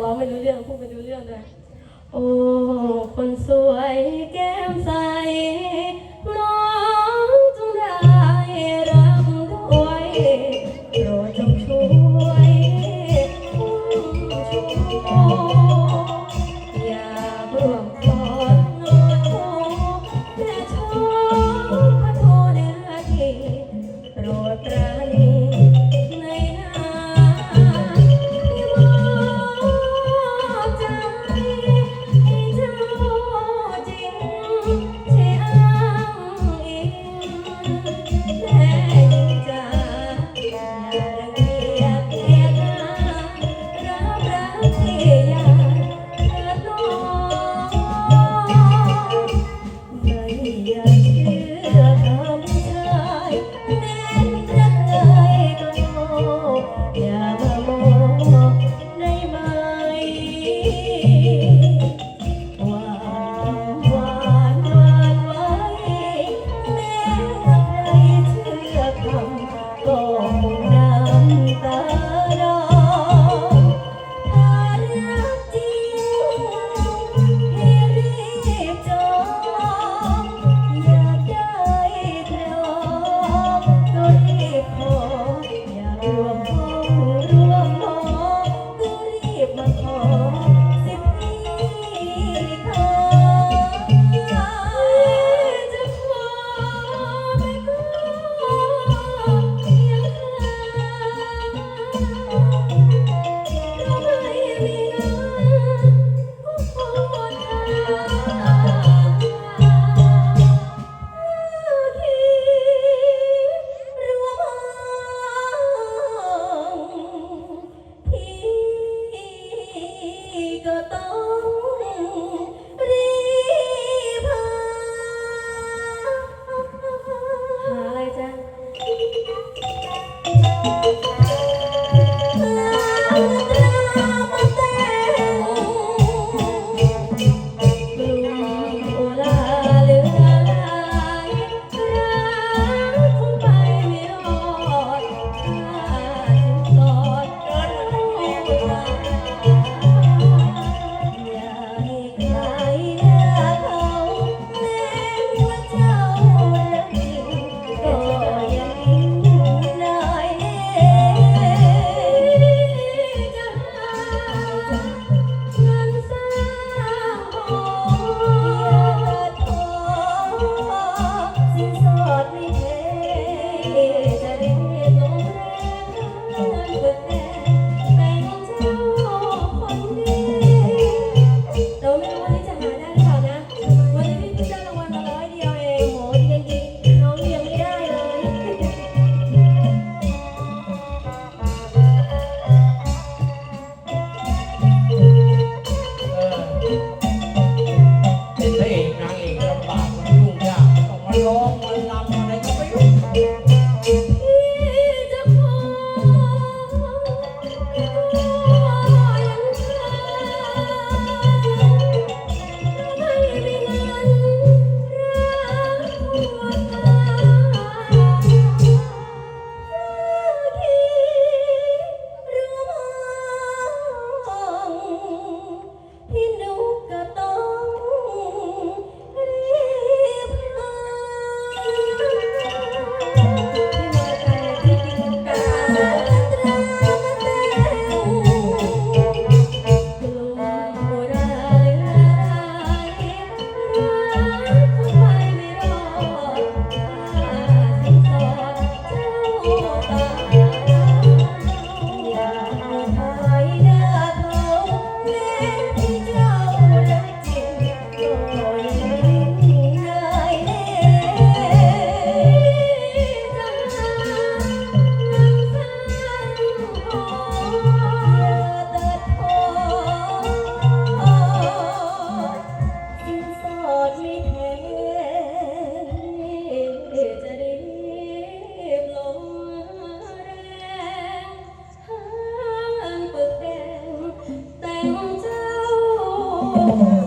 ร้องไม่รู้เรื่องพูดไม่รู้เรื่องด้วยโอ้ คนสวยแก้มใส Yeah. Dios.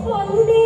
คนดี